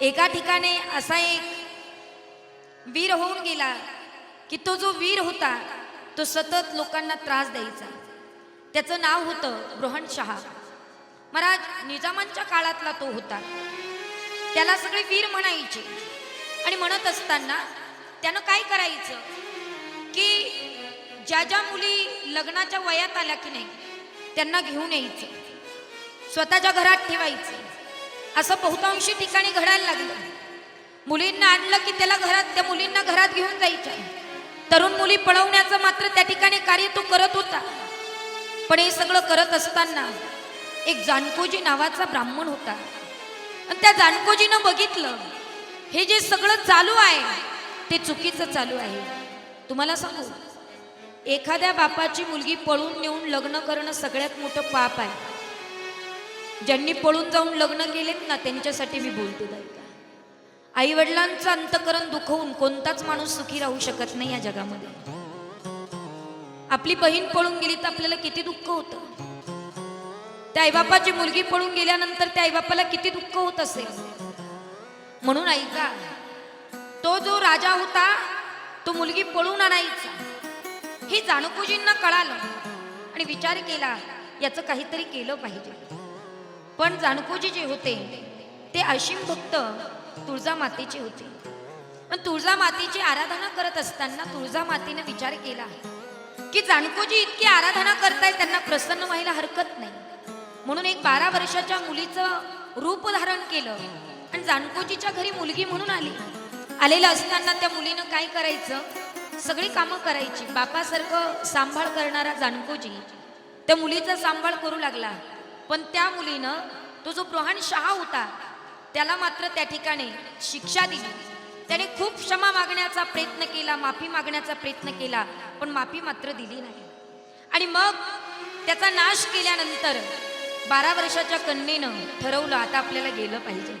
एका ठिकाणी असा एक वीर होऊन गेला की तो जो वीर होता तो सतत लोकांना त्रास द्यायचा. त्याचं नाव होतं बृहणशहा महाराज निजामांच्या काळातला तो होता. त्याला सगळे वीर म्हणायचे. आणि म्हणत असताना त्यानं काय करायचं? की ज्या ज्या मुली लग्नाच्या वयात आल्या की नाही त्यांना घेऊन यायचं. स्वतःच्या घरात ठेवायचं. असं बहुतांशी ठिकाणी घडायला लागलं. मुलींना आणलं की त्याला घरात त्या मुलींना घरात घेऊन जायचं. तरुण मुली पळवण्याचं मात्र त्या ठिकाणी कार्य तो करत होता. पण हे सगळं करत असताना एक जानकोजी नावाचा ब्राह्मण होता. आणि त्या जानकोजीनं बघितलं हे जे सगळं चालू आहे ते चुकीचं चालू आहे. तुम्हाला सांगू एखाद्या बापाची मुलगी पळून नेऊन लग्न करणं सगळ्यात मोठं पाप आहे. ज्यांनी पळून जाऊन लग्न केलेत ना त्यांच्यासाठी मी बोलते बाई आई वडिलांचं अंतकरण दुखवून कोणताच माणूस सुखी राहू शकत नाही या जगामध्ये. आपली बहीण पळून गेली तर आपल्याला किती दुःख होतं? त्या आईबापाची मुलगी पळून गेल्यानंतर त्या आईबापाला किती दुःख होत असेल? म्हणून ऐका तो जो राजा होता तो मुलगी पळून आणायचा. हे जानकोजींना कळालं आणि विचार केला याचं काहीतरी केलं पाहिजे. पण जानकोजी जे होते. ते असीम भक्त तुळजा मातेचे होते. पण तुळजा मातेची आराधना करत असताना तुळजा मातेने विचार केला की जाणकोजी इतकी आराधना करतायत त्यांना प्रसन्न व्हायला हरकत नाही. म्हणून एक बारा वर्षाच्या मुलीचं रूप धारण केलं आणि जाणकोजीच्या घरी मुलगी म्हणून आली. आलेलं असताना त्या मुलीनं काय करायचं? सगळी कामं करायची. बापासारखं सांभाळ करणारा जानकोजी त्या मुलीचा सांभाळ करू लागला. पण त्या मुलीनं तो जो ब्रहाण शहा होता त्याला मात्र त्या ठिकाणी शिक्षा दिली. त्याने खूप क्षमा मागण्याचा प्रयत्न केला माफी मागण्याचा प्रयत्न केला पण माफी मात्र दिली नाही. आणि मग त्याचा नाश केल्यानंतर बारा वर्षाच्या कन्येनं ठरवलं आता आपल्याला गेलं पाहिजे.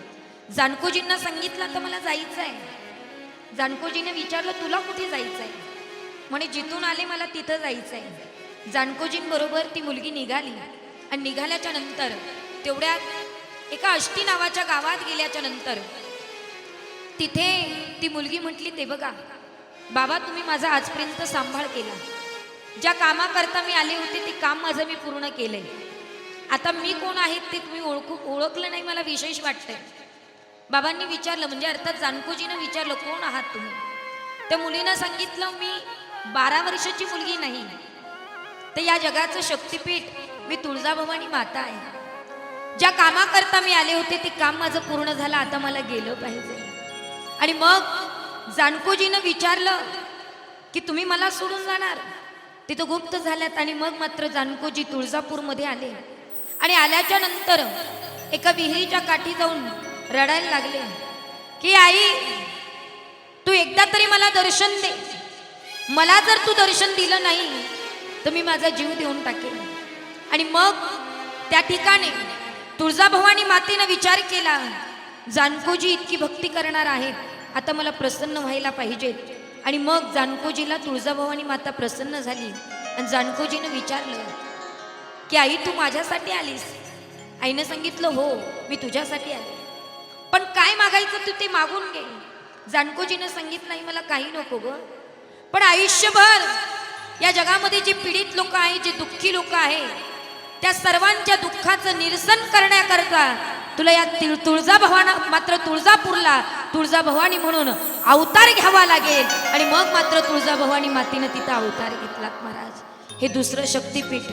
जानकोजींना सांगितलं तर मला जायचं आहे जानकोजीने विचारलं तुला कुठे जायचं आहे म्हणे जिथून आले मला तिथं जायचं आहे जानकोजींबरोबर ती मुलगी निघाली. आणि निघाल्याच्या नंतर तेवढ्यात एका अष्टी नावाच्या गावात गेल्याच्यानंतर तिथे ती मुलगी म्हटली ते बघा बाबा तुम्ही माझा आजपर्यंत सांभाळ केला. ज्या कामाकरता मी आले होते ते काम माझं मी पूर्ण केलंय. आता मी कोण आहेत ते तुम्ही ओळखू ओळखलं नाही मला विशेष वाटतंय. बाबांनी विचारलं म्हणजे अर्थात जानकोजीनं विचारलं कोण आहात तुम्ही? त्या मुलीनं सांगितलं मी बारा वर्षाची मुलगी नाही. तर या जगाचं शक्तिपीठ मी तुळजाभवानी माता आहे. ज्या कामाकरता मी आले होते ते काम माझं पूर्ण झालं आता मला गेलं पाहिजे. आणि मग जानकोजीनं विचारलं की तुम्ही मला सोडून जाणार? तिथं गुप्त झाल्यात आणि मग मात्र जानकोजी तुळजापूरमध्ये आले. आणि आल्याच्यानंतर एका विहिरीच्या काठी जाऊन रडायला लागले. की आई तू एकदा तरी मला दर्शन दे. मला जर तू दर्शन दिलं नाही तर मी माझा जीव देऊन टाकेन. आणि मग त्या ठिकाणी तुळजाभवानी मातेनं विचार केला जानकोजी इतकी भक्ती करणार आहेत. आता मला प्रसन्न व्हायला पाहिजेत आणि मग जानकोजीला तुळजाभवानी माता प्रसन्न झाली आणि जानकोजीनं विचारलं की आई तू माझ्यासाठी आलीस? आईनं सांगितलं हो मी तुझ्यासाठी आले. पण काय मागायचं तू ते मागून घे. जानकोजीनं सांगितलं नाही मला काही नको ग. पण आयुष्यभर या जगामध्ये जी पीडित लोक आहे जे दुःखी लोक आहे त्या सर्वांच्या दुःखाचं निरसन करण्याकरता तुला या तिळ तुळजा भवाना मात्र तुळजापूरला तुळजा भवानी म्हणून अवतार घ्यावा लागेल. आणि मग मात्र तुळजा भवानी मातीनं तिथं अवतार घेतलात महाराज. हे दुसरं शक्तिपीठ